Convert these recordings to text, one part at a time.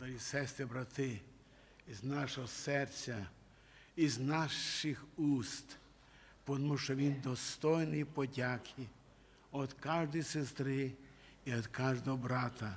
Дорогі сестри, брати, із нашого серця, із наших уст, тому що Він достойний подяки від кожної сестри і від кожного брата.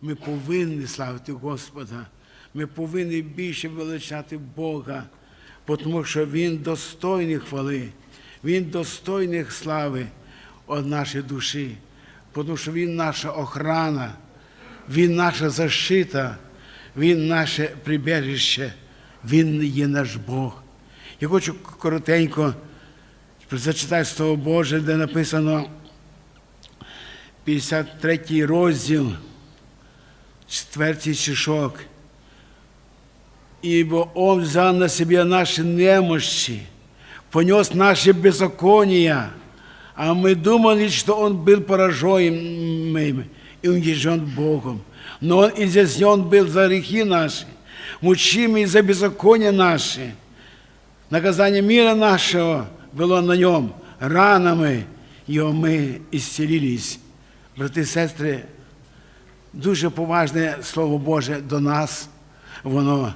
Ми повинні славити Господа, ми повинні більше величати Бога, тому що Він достойний хвали, Він достойний слави від нашої душі, тому що Він наша охрана. Він наша защита, Він наше прибіжище, Він є наш Бог. Я хочу коротенько зачитати Слово Боже, де написано 53 розділ, 4 стишок. Ибо Он взял на себя наши немощи, понес наши беззакония, а мы думали, что Он был поражен и уничтожен Богом. Но Он изъяснен был за грехи наши, мучимый за беззакония наши. Наказание мира нашего было на Нем, ранами Його ми ісцілились. Брати і сестри, дуже поважне Слово Боже до нас, воно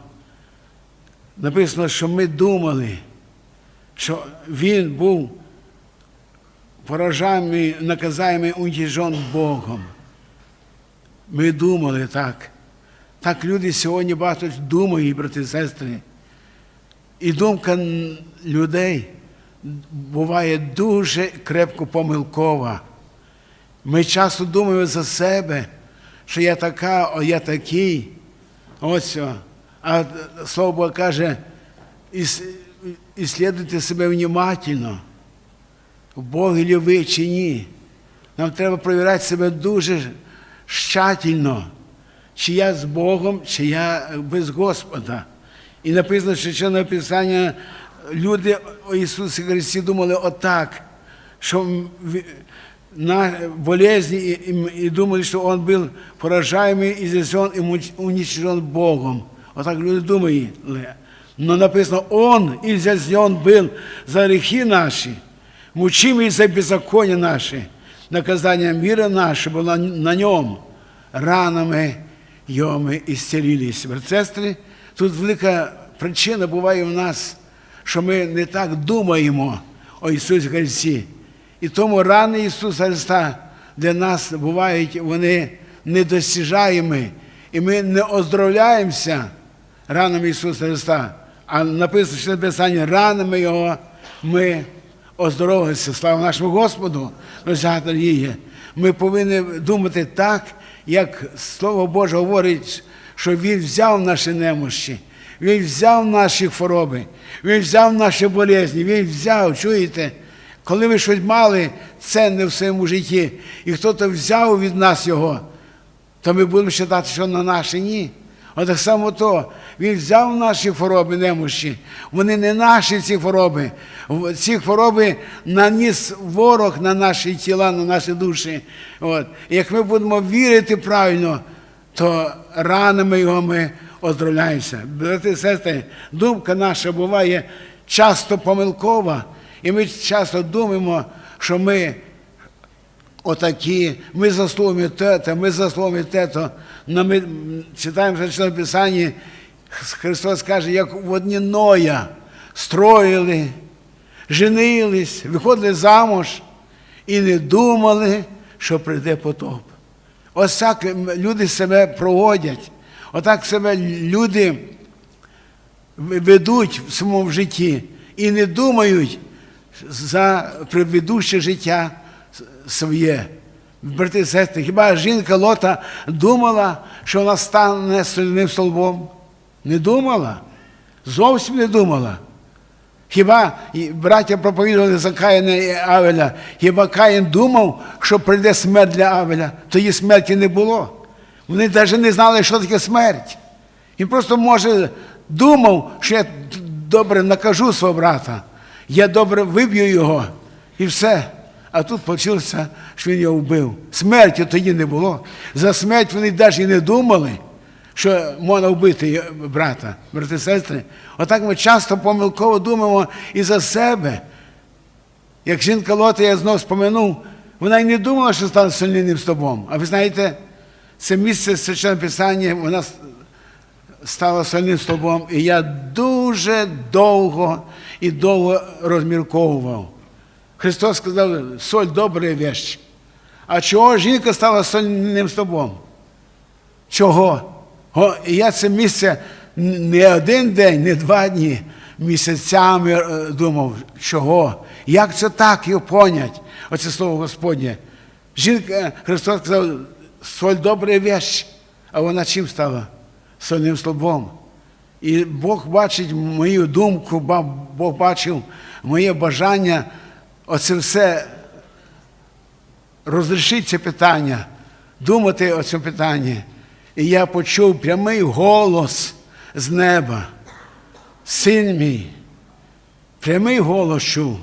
написано, що ми думали, що Він був поражаємий, наказаємий, уничтожен Богом. Ми думали так. Так люди сьогодні багато думають, брати і сестри. І думка людей буває дуже крепко помилкова. Ми часто думаємо за себе, що я така, а я такий. Ось. А слово Бога каже, «Іс- іслідуйте себе внимательно. В Богі ли ви чи ні. Нам треба перевіряти себе дуже щательно, чи я з Богом, чи я без Господа. І написано, що ще написання люди о Ісусі Христі думали отак, що в- на болезни і, і, і думали, що Он був поражаємий і зазен і муч- уничтожен Богом. Отак люди думали. Но написано, Он изъяснен был за грехи наши, мучимый за беззаконие наши. Наказание мира наше было на нем. Ранами його ми ісцілились. Брат, Сестри, тут велика причина буває в нас, що ми не так думаємо о Ісусі Христі. І тому рани Ісуса Христа для нас бувають вони недосяжаємі. І ми не оздоровляємося ранами Ісуса Христа. А написано, що написання ранами Його ми оздоровилися. Слава нашому Господу, дорогі. Ми повинні думати так, як Слово Боже говорить, що Він взяв наші немощі, Він взяв наші хвороби, Він взяв наші болезні, Він взяв, чуєте? Коли ви щось мали ценне в своєму житті, і хтось взяв від нас його, то ми будемо вважати, що на наші ні. От так само то, він взяв наші хвороби немощі. Вони не наші ці хвороби. Ці хвороби наніс ворог на наші тіла, на наші душі. От. Як ми будемо вірити правильно, то ранами його ми оздоровляємося. Брати і сестри, думка наша буває часто помилкова, і ми часто думаємо, що ми отакі, ми заслугами те, ми заслугами те. Но ми читаємо в Писанні, Христос каже, як в одні Ноя строїли, женились, виходили замуж і не думали, що прийде потоп. Ось так люди себе проводять, отак себе люди ведуть в своєму житті і не думають за предведуще життя своє. Брати сестри, хіба жінка Лота думала, що вона стане соляним столбом? Не думала. Зовсім не думала. Хіба браття проповідували за Каїна і Авеля, хіба Каїн думав, що прийде смерть для Авеля? Тоді смерті не було. Вони навіть не знали, що таке смерть. Він просто, може, думав, що я добре накажу свого брата, я добре виб'ю його і все. А тут вийшло, що він його вбив. Смерті тоді не було. За смерть вони навіть не думали, що можна вбити брата, брати сестри. Отак ми часто помилково думаємо і за себе. Як жінка Лота, я знову спомянув, вона й не думала, що стане сильним стовбом. А ви знаєте, це місце Священного Писання, вона стала сольним столбом, і я дуже довго і довго розмірковував. Христос сказав, соль добра вещь. А чого жінка стала сольним столбом? Чого? І я це місце не один день, не два дні, місяцями е, думав, чого? Як це так його понять? Оце слово Господнє. Жінка, Христос сказав, соль добра вещь, а вона чим стала? Сольним столбом. І Бог бачить мою думку, Бог бачив моє бажання оце все розрішити це питання, думати о цьому питанні. І я почув прямий голос з неба. Син мій, прямий голос чув.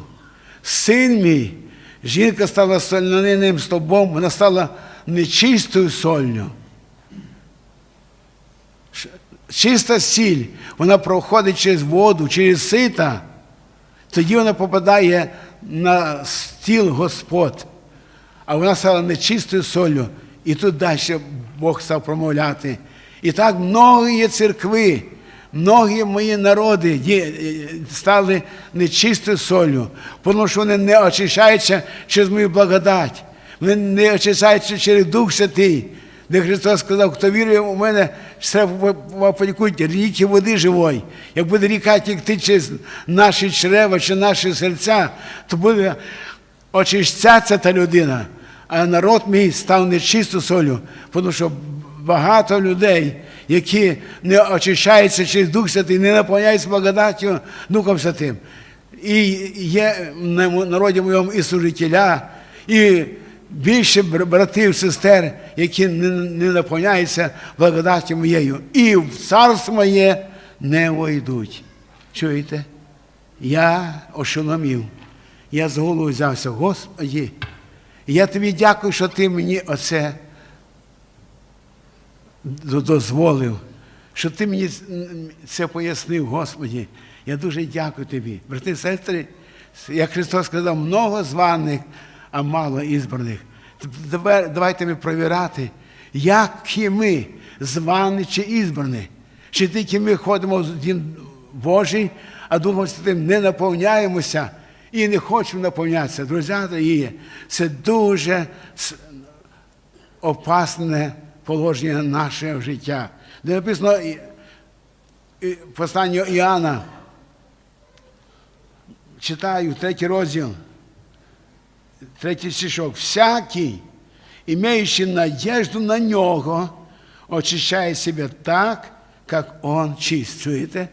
Син мій, жінка стала сольняним стовбом, вона стала нечистою солью. Чиста сіль, вона проходить через воду, через сита, тоді вона попадає на стіл Господ. А вона стала нечистою солью. І тут далі Бог став промовляти. І так многі церкви, многі мої народи стали нечистою солью, тому що вони не очищаються через мою благодать, вони не очищаються через Дух Святий. Де Христос сказав, хто вірує у мене, треба подякують ріки води живої. Як буде ріка тікти через наші чрева чи наші серця, то буде очищатися та людина. А народ мій став нечистою солью, тому що багато людей, які не очищаються через Дух Святий, не наповняються благодаттю Духом Святим. І є на народі моєму і служителя, і більше бр- братів, сестер, які не, не наповняються благодаттю моєю. І в царство моє не войдуть. Чуєте? Я ошеломів. Я з голову взявся, Господі, я тобі дякую, що ти мені оце дозволив, що ти мені це пояснив, Господі. Я дуже дякую тобі. Брати сестри, як Христос сказав, много званих, а мало ізбраних. Давайте ми провірати, які ми звані чи ізбрані. Чи тільки ми ходимо в Дім Божий, а Духом Святим не наповняємося і не хочемо наповнятися. Друзі, дорогі, це дуже опасне положення нашого життя. Де написано послання Іоанна, читаю третій розділ, третій стишок. Всякий, имеющий надежду на нього, очищає себе так, як он чист. Чуєте?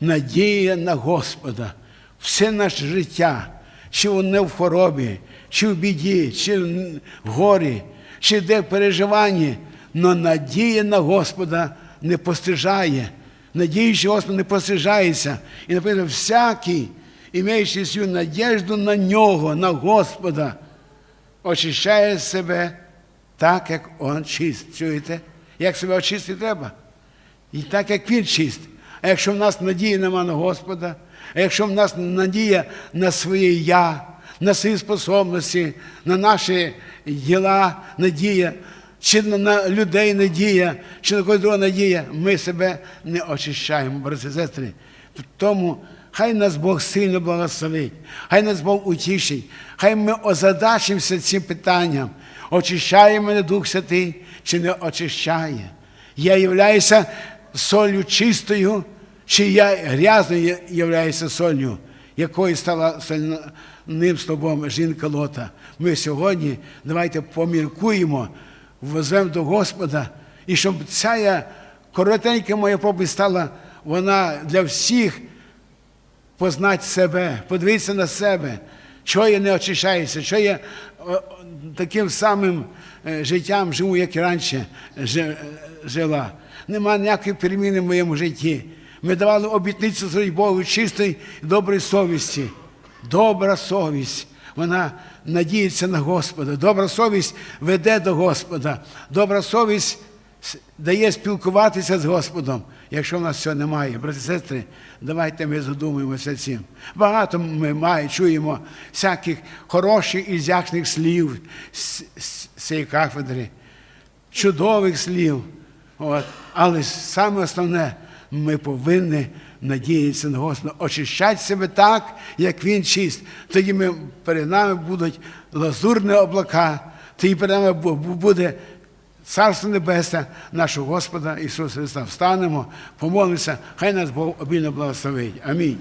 Надія на Господа. Все наше життя, чи воно в хворобі, чи в біді, чи в горі, чи де в переживанні, но надія на Господа не постижає. Надіючи Господа не постижається. І написано, всякий, імеючи свою надіжду на нього, на Господа, очищає себе так, як Он чист. Чуєте? Як себе очистити треба? І так, як він чист. А якщо в нас надії нема на Господа, а якщо в нас надія на своє я, на свої способності, на наші діла надія, чи на, людей надія, чи на когось надія, ми себе не очищаємо, брати і сестри. Тому хай нас Бог сильно благословить, хай нас Бог утішить, хай ми озадачимося цим питанням, очищає мене Дух Святий чи не очищає. Я являюся солью чистою, чи я грязною являюся солью, якою стала сольним стовбом жінка Лота. Ми сьогодні давайте поміркуємо, ввеземо до Господа, і щоб ця коротенька моя проповідь стала вона для всіх познати себе, подивитися на себе, що я не очищаюся, що я о, таким самим е, життям живу, як і раніше е, жила. Нема ніякої переміни в моєму житті. Ми давали обітницю своїй Богу чистої і доброї совісті. Добра совість. Вона надіється на Господа. Добра совість веде до Господа. Добра совість дає спілкуватися з Господом, якщо в нас цього немає. Брати і сестри, давайте ми задумаємося цим. Багато ми має, чуємо всяких хороших і зяхних слів з цієї кафедри, чудових слів. От. Але саме основне, ми повинні надіятися на Господа, очищати себе так, як Він чист. Тоді ми, перед нами будуть лазурні облака, тоді перед нами бу- бу- буде Царство Небесне, нашого Господа Ісуса Христа. Встанемо, помолимося, хай нас Бог обільно благословить. Амінь.